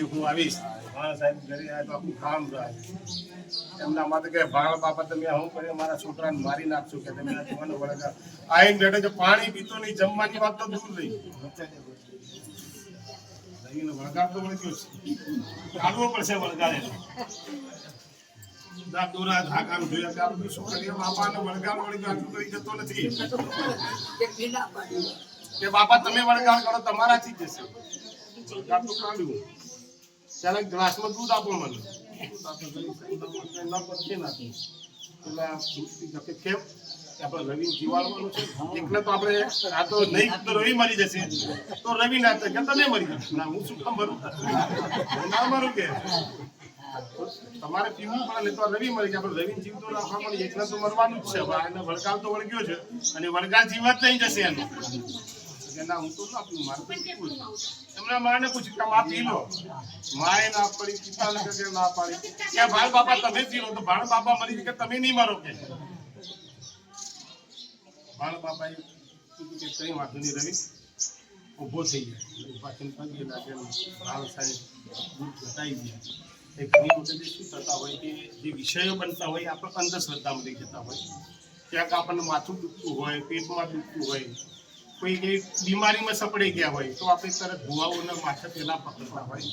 હું આવીશ. બાપા, તમે હું વળગા તો દૂર જતો નથી. કે, બાપા, તમે વળગાડ કરો, તમારાથી જશે. કાઢ્યું ત્યારે ગ્લાસમાં દૂધ આપો મને. કેમ આપણે રવિ જીવાડવાનું છે એકલે તો આપણે આ નહીં તો રવિ મરી જશે. તો રવિ ના કે તમે મરી જશો? ના, હું શું મરું? ના મરું કે? તમારે પીવું પડે ને તો રવિ મરી જાય. આપણે રવિ જીવતો રાખવા મળે એકલા તો મરવાનું જ છે. એને વળગાવ તો વળગ્યો છે, અને વળગાડ જીવત નહીં જશે એનો. કે ના, હું તો ના પીવું એમના માને પૂછ્યું કે આ પી લો. માએ ના પડી, પિતા ને કે ના પાડી. કે ભાઈ બાપા, તમે પી લો તો ભાણ બાપા મરી કે તમે નહીં મારો કે? ભાણ બાપા કીધું કે કઈ વાંધો નહીં રવિ. ઊભો થઈ ગયા. ઊભા થઈને પગી લાગે ભાણ સાહેબ દૂધ ગયા એ ઘણી વખતે શું થતા હોય કે જે વિષયો બનતા હોય, આપણે અંધશ્રદ્ધામાં લઈ જતા હોય. ક્યાંક આપણને માથું દુખતું હોય, પેટમાં દુખતું હોય. કોઈ કઈ બીમારીમાં સપડાઈ ગયા હોય તો આપણે તરત ભુવાઓના માથે પેલા પકડતા હોય.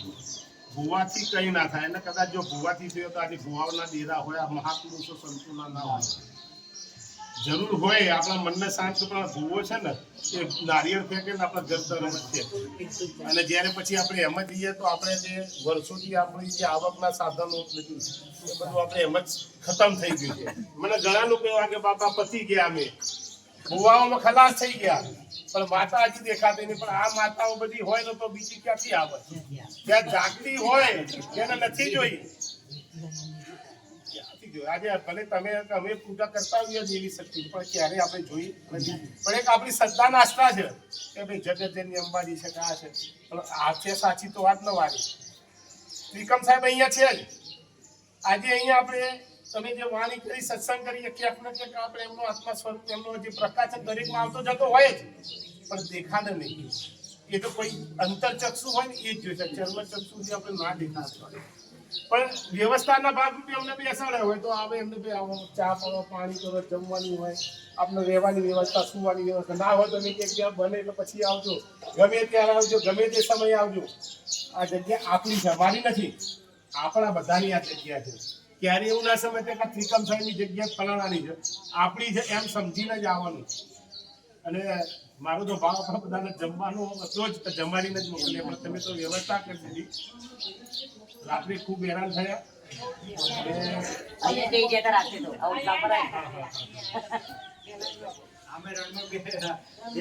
ભુવાથી કઈ ના થાય. અને કદાચ જો ભુવાથી થયો તો આજે ભુવાઓના ડેરા હોય, આ મહાપુરુષો સંતોના ના હોય. જરૂર હોય, આપણા મનને શાંત પણ ભૂવો છે ને, એ નારિયેળ ફેંકે ને આપણા ઘર છે અને જ્યારે પછી આપણે એમ જ જઈએ તો આપણે જે વર્ષોથી આપણી જે આવકના સાધનો બધું એ બધું આપણે એમ જ ખતમ થઈ ગયું છે. મને ઘણા લોકો એવા કે, બાપા, પતી ગયા અમે. ભુવાઓમાં ખલાસ થઈ ગયા. પણ માતા હજી દેખાતી નહીં, પણ આ માતાઓ બધી હોય ને તો બીજી ક્યાંથી આવે? ત્યાં જાગતી હોય, એને નથી જોઈ? આજે ભલે તમે અમે પૂજા કરતા હોઈએ દેવી શક્તિ, પણ ક્યારે આપણે જોઈ નથી. પણ એક આપણી શ્રદ્ધા નાસ્તા છે. કે ભાઈ જગતજનની અંબાજી છે આ છે. પણ આ છે સાચી તો વાત ન વાળી ત્રિકમ સાહેબ અહીંયા છે આજે અહીંયા આપણે તમે જે વાણી કરી, સત્સંગ કરી કે આપણે કે આપણે એમનો આત્મા સ્વરૂપ, એમનો જે પ્રકાશ દરેકમાં આવતો જતો હોય જ. પણ દેખાને નહીં. એ તો કોઈ અંતરચક્ષુ હોય ને, એ જ જોઈ શકે. જે આપણે ના દેખાતા પણ વ્યવસ્થાના ભાગરૂપે અમને બેસાડે હોય તો આવે એમને બી, આવો ચા પાવો પાણી કરો, જમવાની હોય. આપણે રહેવાની વ્યવસ્થા, સુવાની વ્યવસ્થા. ના હોય તો તમે કે બને એટલે પછી આવજો. ગમે ત્યારે આવજો, ગમે તે સમયે આવજો. આ જગ્યા આપણી જમાની નથી. આપણા બધાની આ જગ્યા છે. ક્યારે એવું ના સમજે કે ત્રિકમ સાહેબની જગ્યા ફલાણાની છે. આપણી છે એમ સમજીને જ આવવાનું. અને મારો તો ભાવ આપણા બધાને જમવાનો હતો જ જમાડીને જ મોકલીએ. પણ તમે તો વ્યવસ્થા કરી દીધી. રાત્રે ખૂબ હેરાન થયા. અને અહીંયા